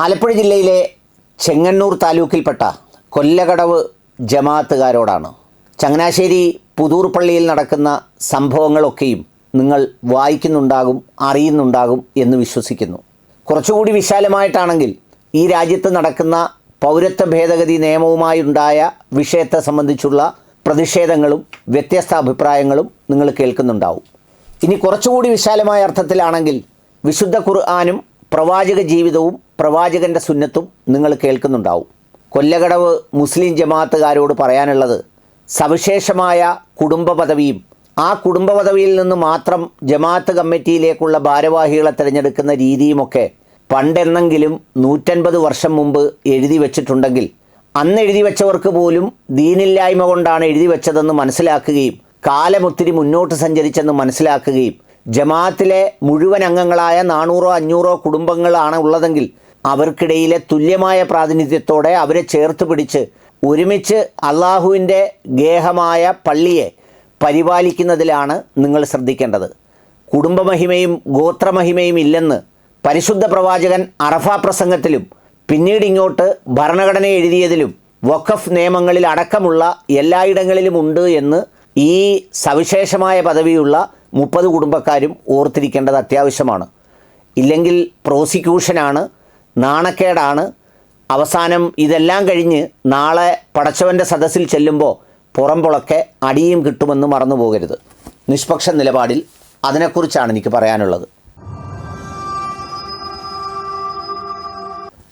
ആലപ്പുഴ ജില്ലയിലെ ചെങ്ങന്നൂർ താലൂക്കിൽപ്പെട്ട കൊല്ലകടവ് ജമാഅത്തുകാരോടാണ്. ചങ്ങനാശ്ശേരി പുതൂർ പള്ളിയിൽ നടക്കുന്ന സംഭവങ്ങളൊക്കെയും നിങ്ങൾ വായിക്കുന്നുണ്ടാകും അറിയുന്നുണ്ടാകും എന്ന് വിശ്വസിക്കുന്നു. കുറച്ചുകൂടി വിശാലമായിട്ടാണെങ്കിൽ ഈ രാജ്യത്ത് നടക്കുന്ന പൗരത്വ ഭേദഗതി നിയമവുമായുണ്ടായ വിഷയത്തെ സംബന്ധിച്ചുള്ള പ്രതിഷേധങ്ങളും വ്യത്യസ്ത അഭിപ്രായങ്ങളും നിങ്ങൾ കേൾക്കുന്നുണ്ടാവും. ഇനി കുറച്ചുകൂടി വിശാലമായ അർത്ഥത്തിലാണെങ്കിൽ വിശുദ്ധ ഖുർആാനും പ്രവാചക ജീവിതവും പ്രവാചകന്റെ സുന്നത്തും നിങ്ങൾ കേൾക്കുന്നുണ്ടാവും. കൊല്ലകടവ് മുസ്ലിം ജമാഅത്തുകാരോട് പറയാനുള്ളത് സവിശേഷമായ കുടുംബ പദവിയും ആ കുടുംബ പദവിയിൽ നിന്ന് മാത്രം ജമാഅത്ത് കമ്മിറ്റിയിലേക്കുള്ള ഭാരവാഹികളെ തിരഞ്ഞെടുക്കുന്ന രീതിയുമൊക്കെ പണ്ടെന്നെങ്കിലും നൂറ്റൻപത് വർഷം മുമ്പ് എഴുതി വച്ചിട്ടുണ്ടെങ്കിൽ അന്ന് എഴുതി വെച്ചവർക്ക് പോലും ദീനില്ലായ്മ കൊണ്ടാണ് എഴുതി വെച്ചതെന്ന് മനസ്സിലാക്കുകയും കാലമൊത്തിരി മുന്നോട്ട് സഞ്ചരിച്ചെന്ന് മനസ്സിലാക്കുകയും ജമാഅത്തിലെ മുഴുവൻ അംഗങ്ങളായ നാനൂറോ അഞ്ഞൂറോ കുടുംബങ്ങളാണ് ഉള്ളതെങ്കിൽ അവർക്കിടയിലെ തുല്യമായ പ്രാതിനിധ്യത്തോടെ അവരെ ചേർത്ത് പിടിച്ച് ഒരുമിച്ച് അള്ളാഹുവിന്റെ ഗേഹമായ പള്ളിയെ പരിപാലിക്കുന്നതിലാണ് നിങ്ങൾ ശ്രദ്ധിക്കേണ്ടത്. കുടുംബമഹിമയും ഗോത്രമഹിമയും ഇല്ലെന്ന് പരിശുദ്ധ പ്രവാചകൻ അറഫ പ്രസംഗത്തിലും പിന്നീട് ഇങ്ങോട്ട് ഭരണഘടന എഴുതിയതിലും വഖഫ് നിയമങ്ങളിൽ അടക്കമുള്ള എല്ലായിടങ്ങളിലും ഉണ്ട് എന്ന് ഈ സവിശേഷമായ പദവിയുള്ള മുപ്പത് കുടുംബക്കാരും ഓർത്തിരിക്കേണ്ടത് അത്യാവശ്യമാണ്. ഇല്ലെങ്കിൽ പ്രോസിക്യൂഷനാണ് നാണക്കേടാണ്. അവസാനം ഇതെല്ലാം കഴിഞ്ഞ് നാളെ പടച്ചവന്റെ സദസ്സിൽ ചെല്ലുമ്പോൾ പുറംപുളക്കെ അടിയും കിട്ടുമെന്ന് മറന്നു പോകരുത് നിഷ്പക്ഷ നിലപാടിൽ അതിനെക്കുറിച്ചാണ് എനിക്ക് പറയാനുള്ളത്.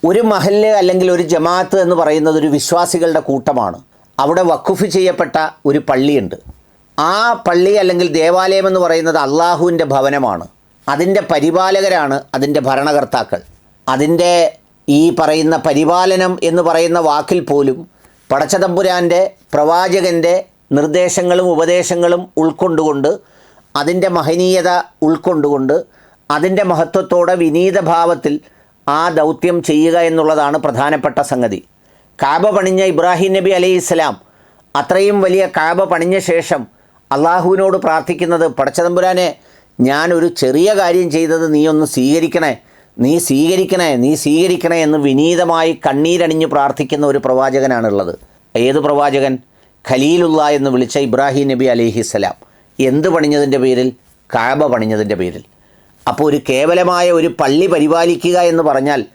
ഒരു മഹല്ല് അല്ലെങ്കിൽ ഒരു ജമാഅത്ത് എന്ന് പറയുന്നത് ഒരു വിശ്വാസികളുടെ കൂട്ടമാണ്. അവിടെ വഖുഫ് ചെയ്യപ്പെട്ട ഒരു പള്ളിയുണ്ട്. ആ പള്ളി അല്ലെങ്കിൽ ദേവാലയം എന്ന് പറയുന്നത് അള്ളാഹുവിന്റെ ഭവനമാണ്. അതിന്റെ പരിപാലകരാണ് അതിന്റെ ഭരണകർത്താക്കൾ. അതിന്റെ ഈ പറയുന്ന പരിപാലനം എന്ന് പറയുന്ന വാക്കിൽ പോലും പടച്ചതമ്പുരാന്റെ പ്രവാചകന്റെ നിർദ്ദേശങ്ങളും ഉപദേശങ്ങളും ഉൾക്കൊണ്ടുകൊണ്ട് അതിന്റെ മഹനീയത ഉൾക്കൊണ്ടുകൊണ്ട് അതിന്റെ മഹത്വത്തോടെ വിനീത ഭാവത്തിൽ ആ ദൗത്യം ചെയ്യുക എന്നുള്ളതാണ് പ്രധാനപ്പെട്ട സംഗതി. കാബ പണിഞ്ഞ ഇബ്രാഹിം നബി അലൈഹി ഇസ്ലാം അത്രയും വലിയ കാബ പണിഞ്ഞ ശേഷം അള്ളാഹുവിനോട് പ്രാർത്ഥിക്കുന്നത് പടച്ചതമ്പുരാനെ ഞാൻ ഒരു ചെറിയ കാര്യം ചെയ്തത് നീ ഒന്ന് സ്വീകരിക്കണേ നീ സ്വീകരിക്കണേ നീ സ്വീകരിക്കണേ എന്ന് വിനീതമായി കണ്ണീരണിഞ്ഞു പ്രാർത്ഥിക്കുന്ന ഒരു പ്രവാചകനാണുള്ളത്. ഏത് പ്രവാചകൻ? ഖലീലുള്ള എന്ന് വിളിച്ച ഇബ്രാഹിം നബി അലിഹിസ്സലാം എന്ത് പണിഞ്ഞതിന്റെ പേരിൽ? കാബ പണിഞ്ഞതിന്റെ പേരിൽ. അപ്പോൾ ഒരു കേവലമായ ഒരു പള്ളി പരിപാലിക്കുക എന്ന് പറഞ്ഞാൽ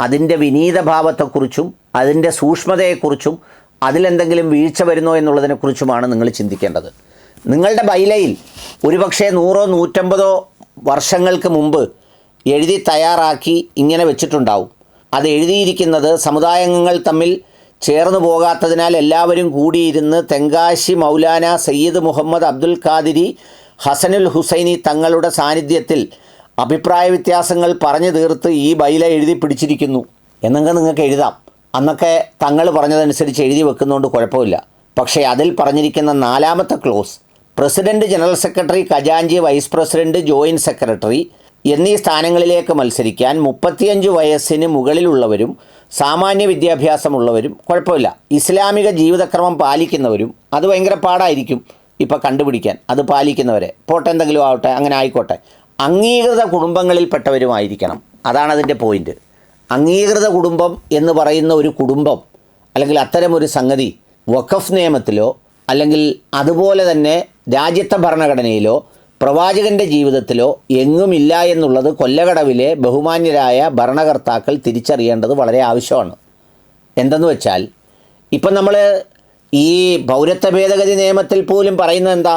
അതിന്റെ വിനീതഭാവത്തെക്കുറിച്ചും അതിന്റെ സൂക്ഷ്മതയെക്കുറിച്ചും അതിലെന്തെങ്കിലും വീഴ്ച വരുന്നോ എന്നുള്ളതിനെക്കുറിച്ചുമാണ് നിങ്ങൾ ചിന്തിക്കേണ്ടത്. നിങ്ങളുടെ ബൈലയിൽ ഒരുപക്ഷെ നൂറോ നൂറ്റമ്പതോ വർഷങ്ങൾക്ക് മുമ്പ് എഴുതി തയ്യാറാക്കി ഇങ്ങനെ വെച്ചിട്ടുണ്ടാവും. അത് എഴുതിയിരിക്കുന്നത് സമുദായങ്ങൾ തമ്മിൽ ചേർന്നു പോകാത്തതിനാൽ എല്ലാവരും കൂടിയിരുന്ന് തെങ്കാശി മൗലാന സയ്യിദ് മുഹമ്മദ് അബ്ദുൽ ഖാദിരി ഹസനുൽ ഹുസൈനി തങ്ങളുടെ സാന്നിധ്യത്തിൽ അഭിപ്രായ വ്യത്യാസങ്ങൾ പറഞ്ഞു തീർത്ത് ഈ ബൈല എഴുതി പിടിച്ചിരിക്കുന്നു. എന്നൊക്കെ നിങ്ങൾക്ക് എഴുതാം. അന്നൊക്കെ തങ്ങൾ പറഞ്ഞതനുസരിച്ച് എഴുതി വെക്കുന്നതുകൊണ്ട് കുഴപ്പമില്ല. പക്ഷേ അതിൽ പറഞ്ഞിരിക്കുന്ന നാലാമത്തെ ക്ലോസ് പ്രസിഡന്റ് ജനറൽ സെക്രട്ടറി ഖജാൻജി വൈസ് പ്രസിഡന്റ് ജോയിന്റ് സെക്രട്ടറി എന്നീ സ്ഥാനങ്ങളിലേക്ക് മത്സരിക്കാൻ മുപ്പത്തിയഞ്ച് വയസ്സിന് മുകളിലുള്ളവരും സാമാന്യ വിദ്യാഭ്യാസമുള്ളവരും കുഴപ്പമില്ല. ഇസ്ലാമിക ജീവിതക്രമം പാലിക്കുന്നവരും അത് ഭയങ്കര പാടായിരിക്കും ഇപ്പോൾ കണ്ടുപിടിക്കാൻ. അത് പാലിക്കുന്നവരെ. പോട്ടെ എന്തെങ്കിലും ആവട്ടെ അങ്ങനെ ആയിക്കോട്ടെ. അംഗീകൃത കുടുംബങ്ങളിൽപ്പെട്ടവരുമായിരിക്കണം. അതാണ് അതിന്റെ പോയിന്റ്. അംഗീകൃത കുടുംബം എന്ന് പറയുന്ന ഒരു കുടുംബം അല്ലെങ്കിൽ അത്തരമൊരു സംഗതി വഖഫ് നിയമത്തിലോ അല്ലെങ്കിൽ അതുപോലെ തന്നെ രാജ്യത്തെ ഭരണഘടനയിലോ പ്രവാചകന്റെ ജീവിതത്തിലോ എങ്ങുമില്ല എന്നുള്ളത് കൊല്ലകടവിലെ ബഹുമാന്യരായ ഭരണകർത്താക്കൾ തിരിച്ചറിയേണ്ടത് വളരെ ആവശ്യമാണ്. എന്തെന്ന് വെച്ചാൽ ഇപ്പം നമ്മൾ ഈ പൗരത്വ ഭേദഗതി നിയമത്തിൽ പോലും പറയുന്നത് എന്താ?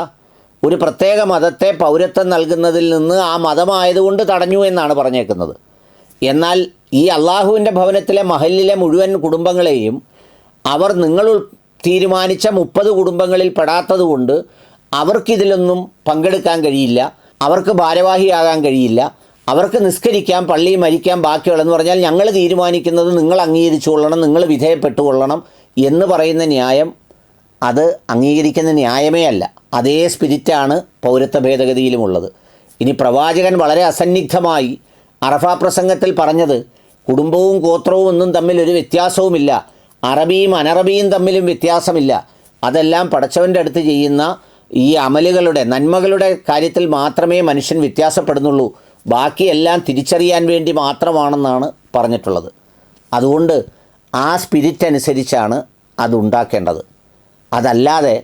ഒരു പ്രത്യേക മതത്തെ പൗരത്വം നൽകുന്നതിൽ നിന്ന് ആ മതമായതുകൊണ്ട് തടഞ്ഞു എന്നാണ് പറഞ്ഞേക്കുന്നത്. എന്നാൽ ഈ അള്ളാഹുവിന്റെ ഭവനത്തിലെ മഹലിലെ മുഴുവൻ കുടുംബങ്ങളെയും അവർ നിങ്ങൾ തീരുമാനിച്ച മുപ്പത് കുടുംബങ്ങളിൽ പെടാത്തതുകൊണ്ട് അവർക്കിതിലൊന്നും പങ്കെടുക്കാൻ കഴിയില്ല. അവർക്ക് ഭാരവാഹിയാകാൻ കഴിയില്ല. അവർക്ക് നിസ്കരിക്കാം പള്ളി മരിക്കാം ബാക്കിയുള്ളതെന്ന് പറഞ്ഞാൽ ഞങ്ങൾ തീരുമാനിക്കുന്നത് നിങ്ങൾ അംഗീകരിച്ചു കൊള്ളണം നിങ്ങൾ വിധേയപ്പെട്ടു കൊള്ളണം എന്ന് പറയുന്ന ന്യായം അത് അംഗീകരിക്കുന്ന ന്യായമേ അല്ല. അതേ സ്പിരിറ്റാണ് പൗരത്വ ഭേദഗതിയിലുമുള്ളത്. ഇനി പ്രവാചകൻ വളരെ അസന്നിഗ്ധമായി അറഫ പ്രസംഗത്തിൽ പറഞ്ഞത് കുടുംബവും ഗോത്രവും ഒന്നും തമ്മിൽ ഒരു വ്യത്യാസവുമില്ല. അറബിയും അനറബിയും തമ്മിലും വ്യത്യാസമില്ല. അതെല്ലാം പടച്ചവന്റെ അടുത്ത് ചെയ്യുന്ന ഈ അമലുകളുടെ നന്മകളുടെ കാര്യത്തിൽ മാത്രമേ മനുഷ്യൻ വ്യത്യാസപ്പെടുന്നുള്ളൂ. ബാക്കിയെല്ലാം തിരിച്ചറിയാൻ വേണ്ടി മാത്രമാണെന്നാണ് പറഞ്ഞിട്ടുള്ളത്. അതുകൊണ്ട് ആ സ്പിരിറ്റ് അനുസരിച്ചാണ് അത് ഉണ്ടാക്കേണ്ടത്. അതല്ലാതെ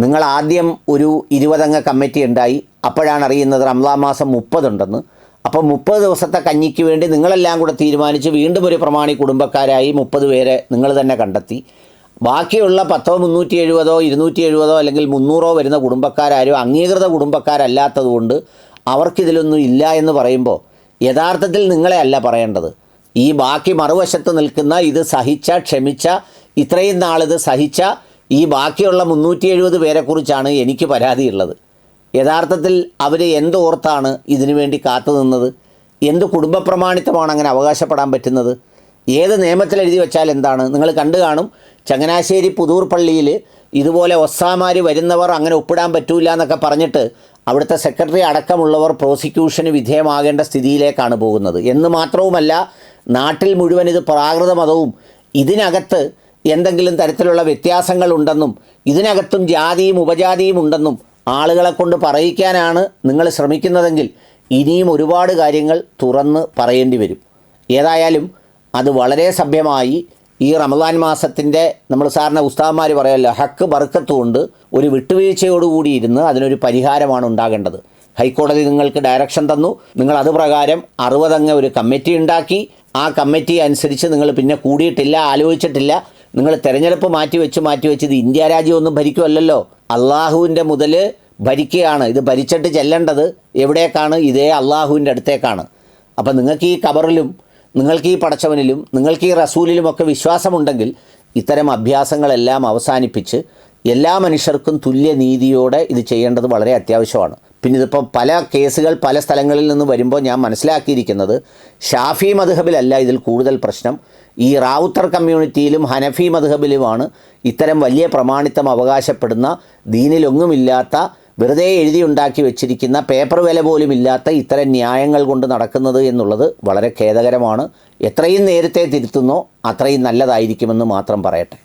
നിങ്ങൾ ആദ്യം ഒരു ഇരുപതംഗ കമ്മിറ്റി ഉണ്ടായി അപ്പോഴാണ് അറിയുന്നത് റംസാൻ മാസം മുപ്പതുണ്ടെന്ന് അപ്പോൾ മുപ്പത് ദിവസത്തെ കഞ്ഞിക്ക് വേണ്ടി നിങ്ങളെല്ലാം കൂടെ തീരുമാനിച്ച് വീണ്ടും ഒരു പ്രമാണി കുടുംബക്കാരായി മുപ്പത് പേരെ നിങ്ങൾ തന്നെ കണ്ടെത്തി. ബാക്കിയുള്ള പത്തോ മുന്നൂറ്റി എഴുപതോ ഇരുന്നൂറ്റി എഴുപതോ അല്ലെങ്കിൽ മുന്നൂറോ വരുന്ന കുടുംബക്കാരും അംഗീകൃത കുടുംബക്കാരല്ലാത്തതുകൊണ്ട് അവർക്കിതിലൊന്നും ഇല്ല എന്ന് പറയുമ്പോൾ യഥാർത്ഥത്തിൽ നിങ്ങളെ അല്ല പറയേണ്ടത്. ഈ ബാക്കി മറുവശത്ത് നിൽക്കുന്ന ഇത് സഹിച്ച ക്ഷമിച്ച ഇത്രയും നാളിത് സഹിച്ച ഈ ബാക്കിയുള്ള മുന്നൂറ്റി എഴുപത് പേരെക്കുറിച്ചാണ് എനിക്ക് പരാതിയുള്ളത്. യഥാർത്ഥത്തിൽ അവർ എന്തോർത്താണ് ഇതിനു വേണ്ടി കാത്തു നിന്നത്? എന്ത് കുടുംബ പ്രമാണിത്വമാണ് അങ്ങനെ അവകാശപ്പെടാൻ പറ്റുന്നത്? ഏത് നിയമത്തിൽ എഴുതി വെച്ചാൽ എന്താണ്? നിങ്ങൾ കണ്ടു കാണും ചങ്ങനാശ്ശേരി പുതൂർ പള്ളിയിൽ ഇതുപോലെ ഒസ്സാമാർ വരുന്നവർ അങ്ങനെ ഒപ്പിടാൻ പറ്റൂല എന്നൊക്കെ പറഞ്ഞിട്ട് അവിടുത്തെ സെക്രട്ടറി അടക്കമുള്ളവർ പ്രോസിക്യൂഷന് വിധേയമാകേണ്ട സ്ഥിതിയിലേക്കാണ് പോകുന്നത്. എന്ന് മാത്രവുമല്ല നാട്ടിൽ മുഴുവൻ ഇത് പ്രാകൃത മതവും ഇതിനകത്ത് എന്തെങ്കിലും തരത്തിലുള്ള വ്യത്യാസങ്ങളുണ്ടെന്നും ഇതിനകത്തും ജാതിയും ഉപജാതിയും ഉണ്ടെന്നും ആളുകളെ കൊണ്ട് പറയിക്കാനാണ് നിങ്ങൾ ശ്രമിക്കുന്നതെങ്കിൽ ഇനിയും ഒരുപാട് കാര്യങ്ങൾ തുറന്ന് പറയേണ്ടി വരും. ഏതായാലും അത് വളരെ സഭ്യമായി. ഈ റമദാൻ മാസത്തിന്റെ നമ്മൾ സാറിന് ഉസ്താദ്മാർ പറയല്ലോ ഹക്ക് ബർക്കത്തുകൊണ്ട് ഒരു വിട്ടുവീഴ്ചയോടുകൂടി ഇരുന്ന് അതിനൊരു പരിഹാരമാണ് ഉണ്ടാകേണ്ടത്. ഹൈക്കോടതി നിങ്ങൾക്ക് ഡയറക്ഷൻ തന്നു. നിങ്ങൾ അത് പ്രകാരം അറുപതംഗ ഒരു കമ്മിറ്റി ഉണ്ടാക്കി. ആ കമ്മിറ്റി അനുസരിച്ച് നിങ്ങൾ പിന്നെ കൂടിയിട്ടില്ല ആലോചിച്ചിട്ടില്ല. നിങ്ങൾ തെരഞ്ഞെടുപ്പ് മാറ്റിവെച്ച് മാറ്റിവെച്ച് ഇത് ഇന്ത്യ രാജ്യമൊന്നും ഭരിക്കുമല്ലോ അള്ളാഹുവിന്റെ മുതൽ ഭരിക്കുകയാണ്. ഇത് ഭരിച്ചിട്ട് ചെല്ലേണ്ടത് എവിടേക്കാണ്? ഇതേ അള്ളാഹുവിന്റെ അടുത്തേക്കാണ്. അപ്പം നിങ്ങൾക്ക് ഈ കബറിലും നിങ്ങൾക്ക് ഈ പടച്ചവനിലും നിങ്ങൾക്ക് ഈ റസൂലിലുമൊക്കെ വിശ്വാസമുണ്ടെങ്കിൽ ഇത്തരം അഭ്യാസങ്ങളെല്ലാം അവസാനിപ്പിച്ച് എല്ലാ മനുഷ്യർക്കും തുല്യ നീതിയോടെ ഇത് ചെയ്യേണ്ടത് വളരെ അത്യാവശ്യമാണ്. പിന്നെ ഇതിപ്പോൾ പല കേസുകൾ പല സ്ഥലങ്ങളിൽ നിന്ന് വരുമ്പോൾ ഞാൻ മനസ്സിലാക്കിയിരിക്കുന്നത് ഷാഫി മധുഹബിലല്ല ഇതിൽ കൂടുതൽ പ്രശ്നം. ഈ റാവുത്തർ കമ്മ്യൂണിറ്റിയിലും ഹനഫി മധുഹബിലുമാണ് ഇത്തരം വലിയ പ്രമാണിത്വം അവകാശപ്പെടുന്ന ദീനിലൊന്നുമില്ലാത്ത വെറുതെ എഴുതി ഉണ്ടാക്കി വെച്ചിരിക്കുന്ന പേപ്പർ വില പോലും ഇല്ലാത്ത ഇത്തരം ന്യായങ്ങൾ കൊണ്ട് നടക്കുന്നത് എന്നുള്ളത് വളരെ ഖേദകരമാണ്. എത്രയും നേരത്തെ തിരുത്തുന്നോ അത്രയും നല്ലതായിരിക്കുമെന്ന് മാത്രം പറയട്ടെ.